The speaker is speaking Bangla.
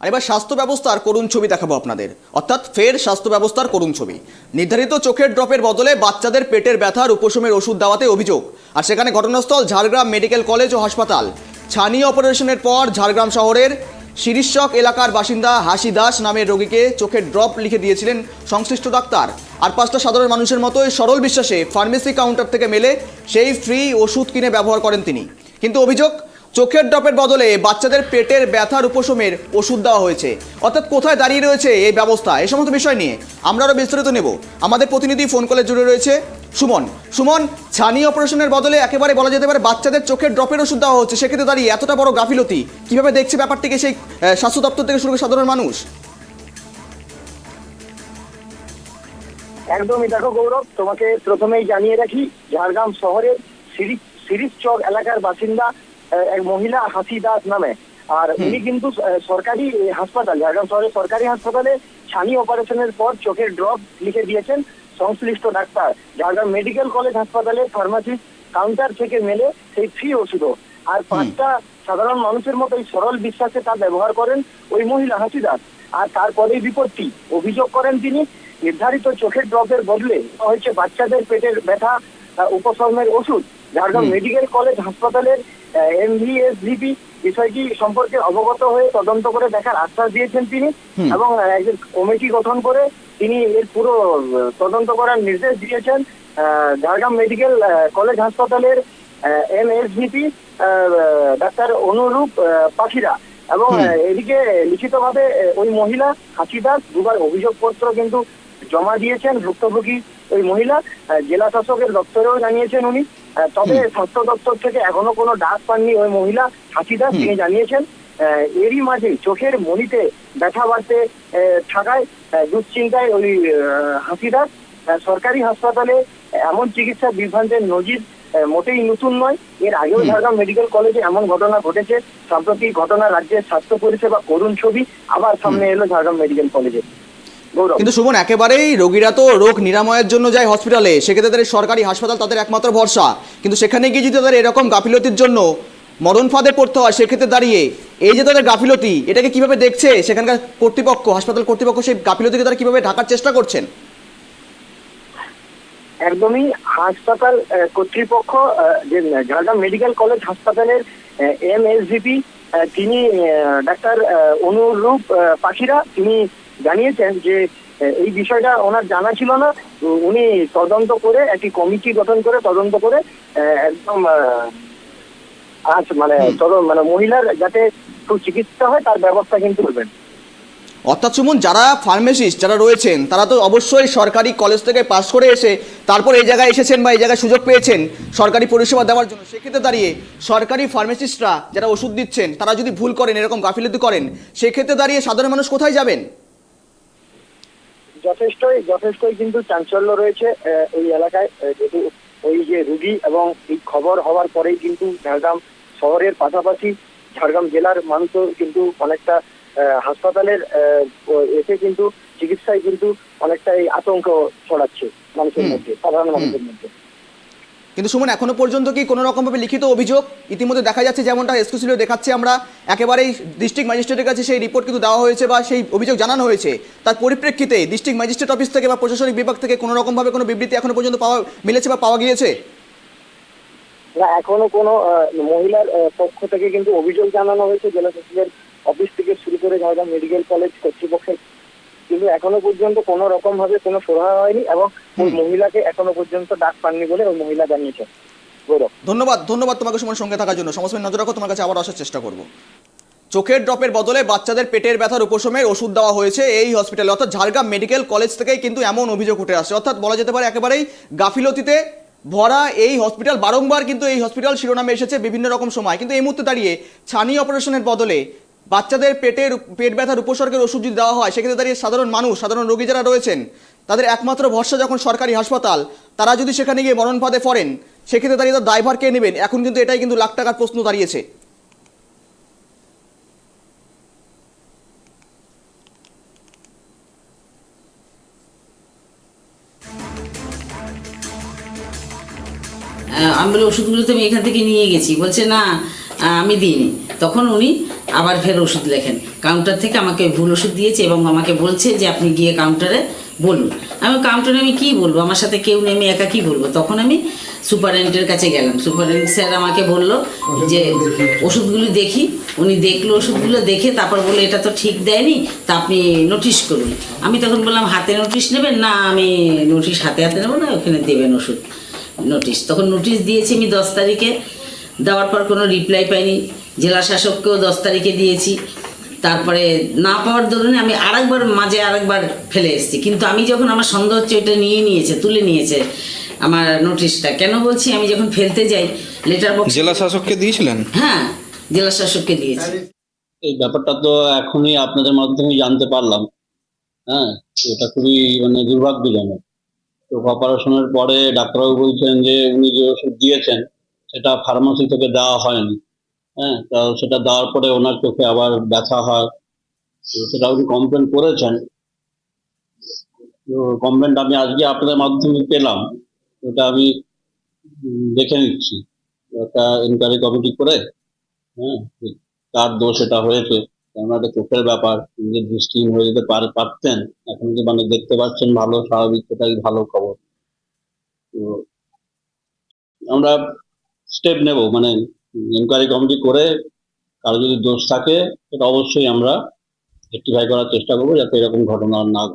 আর এবার স্বাস্থ্য ব্যবস্থার করুণ ছবি দেখাবো আপনাদের। অর্থাৎ ফের স্বাস্থ্য ব্যবস্থার করুণ ছবি। নির্ধারিত চোখের ড্রপের বদলে বাচ্চাদের পেটের ব্যথার উপশমের ওষুধ দেওয়াতে অভিযোগ। আর সেখানে ঘটনাস্থল ঝাড়গ্রাম মেডিকেল কলেজ ও হাসপাতাল। ছানি অপারেশনের পর ঝাড়গ্রাম শহরের শিরিষক এলাকার বাসিন্দা হাসি দাস নামের রোগীকে চোখের ড্রপ লিখে দিয়েছিলেন সংশ্লিষ্ট ডাক্তার। আর পাঁচটা সাধারণ মানুষের মতোই সরল বিশ্বাসে ফার্মেসি কাউন্টার থেকে মেলে সেই ফ্রি ওষুধ কিনে ব্যবহার করেন তিনি। কিন্তু অভিযোগ চোখের ড্রপের বদলে বাচ্চাদের পেটের ব্যথার উপশমের ওষুধ দেওয়া হয়েছে। অর্থাৎ কোথায় দাঁড়িয়ে রয়েছে এই ব্যবস্থা? এই সমস্ত বিষয় নিয়ে আমরা আরও বিস্তারিত নেব। আমাদের প্রতিনিধি ফোন কলে জুড়ে রয়েছে সুমন। সুমন, ছানি অপারেশনের বদলে একেবারে বলা যেতে পারে বাচ্চাদের চোখের ড্রপের ওষুধ দেওয়া হচ্ছে। সেক্ষেত্রে দাঁড়িয়ে এতটা বড় গাফিলতি কীভাবে দেখছে ব্যাপারটিকে সেই স্বাস্থ্য দপ্তর থেকে শুরু করে সাধারণ মানুষ? একদমই দেখো গৌরব, তোমাকে প্রথমেই জানিয়ে রাখি, ঝাড়গ্রাম শহরের সিরিজ চক এলাকার বাসিন্দা এক মহিলা হাসি দাস নামে। আর উনি কিন্তু সরকারি হাসপাতাল ঝাড়গ্রাম শহরের সরকারি হাসপাতালে ছানি অপারেশনের পর চোখের ড্রপ লিখে দিয়েছেন সংশ্লিষ্ট ডাক্তার। ঝাড়গ্রাম মেডিকেল কলেজ হাসপাতালে ফার্মাসি কাউন্টার থেকে মেলে সেই ফ্রি ওষুধও। আর পাঁচটা সাধারণ মানুষের মতো এই সরল বিশ্বাসে তা ব্যবহার করেন ওই মহিলা হাসি দাস। আর তারপরেই বিপত্তি অভিযোগ করেন তিনি নির্ধারিত চোখের ড্রপের বদলে হয়েছে বাচ্চাদের পেটের ব্যথা উপশমের ওষুধ। ঝাড়গ্রাম মেডিকেল কলেজ হাসপাতালের এমভিএসভিপি বিষয়টি সম্পর্কে অবগত হয়ে তদন্ত করে দেখার আশ্বাস দিয়েছেন তিনি এবং একজন কমিটি গঠন করে তিনি এর পুরো তদন্ত করার নির্দেশ দিয়েছেন। ঝাড়গ্রাম মেডিকেল কলেজ হাসপাতালের এমএসভিপি ডাক্তার অনুরূপ পাখিরা এবং এদিকে লিখিতভাবে ওই মহিলা হাসিদাস দুবার অভিযোগপত্র কিন্তু জমা দিয়েছেন ভুক্তভোগী ওই মহিলা। জেলা শাসকের দপ্তরেও জানিয়েছেন উনি। তবে স্বাস্থ্য দপ্তর থেকে এখনও কোনো ডাক পাননি ওই মহিলা হাসিদাস। তিনি জানিয়েছেন এরই মাঝে চোখের মনিতে ব্যথা বাড়তে থাকায় দুশ্চিন্তায় ওই হাসিদাস সরকারি হাসপাতালে এমন চিকিৎসা বিভ্রান্তের নজির মোটেই নতুন নয়। এর আগেও ঝাড়গ্রাম মেডিকেল কলেজে এমন ঘটনা ঘটেছে। সাম্প্রতিক ঘটনা রাজ্যের স্বাস্থ্য পরিষেবা করুণ ছবি আবার সামনে এলো ঝাড়গ্রাম মেডিকেল কলেজে। কিন্তু সুমন একেবারেই রোগীরা তো রোগ নিরাময়ের জন্য যায় হসপিটালে সেক্ষেত্রে তাদের সরকারি হাসপাতাল তাদের একমাত্র ভরসা। কিন্তু সেখানে গিয়ে যদি তাদের এরকম গাফিলতির জন্য মরণ ফাঁদে পড়তে হয় সেক্ষেত্রে দাঁড়িয়ে এই যে তাদের গাফিলতি এটাকে কীভাবে দেখছে? সেখানকার কর্তৃপক্ষ হাসপাতাল কর্তৃপক্ষ সেই গাফিলতিকে তারা কীভাবে ঢাকার চেষ্টা করছেন? একদমই হাসপাতাল কর্তৃপক্ষ যে ঝাড়গ্রাম মেডিকেল কলেজ হাসপাতালের এমএসভিপি তিনি ডাক্তার অনুরূপ পাখিরা তিনি জানিয়েছেন যে এই বিষয়টা ওনার জানা ছিল না। উনি তদন্ত করে একটি কমিটি গঠন করে তদন্ত করে একদম আজ মানে। মানে মহিলার যাতে সুচিকিৎসা হয় তার ব্যবস্থা কিন্তু করবেন। অর্থাৎ সুমন যারা ফার্মেসিস্ট যারা রয়েছেন তারা তো অবশ্যই সরকারি কলেজ থেকে পাশ করে এসে তারপর এই জায়গায় এসেছেন বা এই জায়গায় সুযোগ পেয়েছেন সরকারি পরিষেবা দেওয়ার জন্য। সেক্ষেত্রে দাঁড়িয়ে সরকারি ফার্মেসিস্টরা যারা ওষুধ দিচ্ছেন তারা যদি ভুল করেন এরকম গাফিলতি করেন সেক্ষেত্রে দাঁড়িয়ে সাধারণ মানুষ কোথায় যাবেন? যথেষ্টই যথেষ্টই কিন্তু চাঞ্চল্য রয়েছে এই এলাকায় যেহেতু ওই যে রুগী এবং এই খবর হওয়ার পরেই কিন্তু ঝাড়গ্রাম শহরের পাশাপাশি ঝাড়গ্রাম জেলার মানুষও কিন্তু অনেকটা আহ, হাসপাতালের এসে কিন্তু চিকিৎসায় কিন্তু অনেকটা এই আতঙ্ক ছড়াচ্ছে মানুষের মধ্যে সাধারণ মানুষের মধ্যে। কিন্তু সুমন, এখনও পর্যন্ত কি কোনো রকমভাবে লিখিত অভিযোগ? ইতিমধ্যে দেখা যাচ্ছে যেমনটা এক্সক্লুসিভে দেখাচ্ছি আমরা, একেবারেই ডিস্ট্রিক্ট ম্যাজিস্ট্রেটের কাছে সেই রিপোর্ট কিন্তু দেওয়া হয়েছে বা সেই অভিযোগ জানানো হয়েছে। তার পরিপ্রেক্ষিতে ডিস্ট্রিক্ট ম্যাজিস্ট্রেট অফিস থেকে বা প্রশাসনিক বিভাগ থেকে কোনো রকমভাবে কোনো বিবৃতি এখনও পর্যন্ত পাওয়া, মিলেছে বা পাওয়া গিয়েছে? না, এখনও কোনো মহিলার পক্ষ থেকে কিন্তু অভিযোগ জানানো হয়েছে। জেলা সচিবের অফিস থেকে শুরু করে ঝাড়গ্রাম মেডিকেল কলেজ কর্তৃপক্ষের কিন্তু এখনও পর্যন্ত কোনো রকম ভাবে কোনো সহায় হয়নি এবং ওই মহিলাকে এখনও পর্যন্ত ডাক পাননি বলে ওই মহিলা জানিয়েছে। ধন্যবাদ ধন্যবাদ তোমাকে সময় সঙ্গে থাকার জন্য। সমস্ত নজর রাখো তোমার কাছে আবার আসার চেষ্টা করব। চোখের ড্রপের বদলে বাচ্চাদের পেটের ব্যথার উপশমের ওষুধ দেওয়া হয়েছে এই হসপিটালে অর্থাৎ ঝাড়গ্রাম মেডিকেল কলেজ থেকেই কিন্তু এমন অভিযোগ উঠে আসছে। অর্থাৎ বলা যেতে পারে একেবারেই গাফিলতিতে ভরা এই হসপিটাল বারংবার কিন্তু এই হসপিটাল শিরোনামে এসেছে বিভিন্ন রকম সময়। কিন্তু এই মুহূর্তে দাঁড়িয়ে ছানি অপারেশনের বদলে বাচ্চাদের পেটের পেট ব্যথার উপসর্গের ওষুধ যদি দেওয়া হয়, সেক্ষেত্রে দাঁড়িয়ে সাধারণ মানুষ, সাধারণ রোগী যারা রয়েছেন, তাদের একমাত্র ভরসা যখন সরকারি হাসপাতাল, তারা যদি সেখানে গিয়ে মরণ ফাঁদে পড়েন, সেক্ষেত্রে দাঁড়িয়ে তার দায়ভার কে নেবেন? এখন কিন্তু এটাই কিন্তু লাখ টাকার প্রশ্ন দাঁড়িয়েছে। আমি বলি ওষুধগুলো তো আমি এখান থেকে নিয়ে গেছি। বলছে, না আমি দিইনি। তখন উনি আবার ফের ওষুধ লেখেন। কাউন্টার থেকে আমাকে ভুল ওষুধ দিয়েছে এবং আমাকে বলছে যে আপনি গিয়ে কাউন্টারে বলুন। আমি কাউন্টারে আমি কী বলব? আমার সাথে কেউ নেই, আমি একা কি বলব? তখন আমি সুপারেন্টের কাছে গেলাম। সুপারেন্ট স্যার আমাকে বলল যে, ওষুধগুলি দেখি। উনি দেখল ওষুধগুলো দেখে তারপর বলল, এটা তো ঠিক দেয়নি, তা আপনি নোটিশ করুন। আমি তখন বললাম, হাতে নোটিশ নেবেন? না, আমি নোটিশ হাতে হাতে নেব না, ওখানে দেবেন ওষুধ নোটিশ তখন নোটিশ দিয়েছি আমি দশ তারিখে। দেওয়ার পর কোনো রিপ্লাই পাইনি। জেলা শাসককেও দশ তারিখে দিয়েছি। তারপরে না পাওয়ার দরুনে আমি আরেকবার মাঝে আরেকবার ফেলে এসেছি। কিন্তু আমি যখন আমার সন্দেহ হচ্ছে ওইটা নিয়ে নিয়েছে তুলে নিয়েছে আমার নোটিশটা কেন বলছি আমি যখন ফেলতে যাই লেটার বক্স জেলা শাসককে দিয়েছিলেন? হ্যাঁ জেলা শাসককে দিয়েছি। এই ব্যাপারটা তো এখনই আপনাদের মাধ্যমে জানতে পারলাম। হ্যাঁ এটা খুবই মানে দুর্ভাগ্যজনক। তো অপারেশনের পরে ডাক্তারবাবু বলছেন যে উনি যে ওষুধ দিয়েছেন সেটা ফার্মাসি থেকে দেওয়া হয়নি। হ্যাঁ তা সেটা দেওয়ার পরে ওনার চোখে আবার ব্যথা হয়। সেটা উনি কমপ্লেন করেছেন। কমপ্লেনটা আমি আজকে আপনাদের মাধ্যমে পেলাম। ওটা আমি দেখে নিচ্ছি। একটা ইনকোয়ারি কমিটি করে হ্যাঁ কার দোষ এটা হয়েছে। কেননা এটা চোখের ব্যাপার। নিজের দৃষ্টিহীন হয়ে যেতে পার, পারতেন। এখন যে মানে দেখতে পাচ্ছেন ভালো, স্বাভাবিক, সেটাই ভালো খবর। তো আমরা স্টেপ নেব মানে ইনকোয়ারি কমিটি করে কারও যদি দোষ থাকে, সেটা অবশ্যই আমরা রেক্টিফাই করার চেষ্টা করব যাতে এরকম ঘটনা না ঘটে।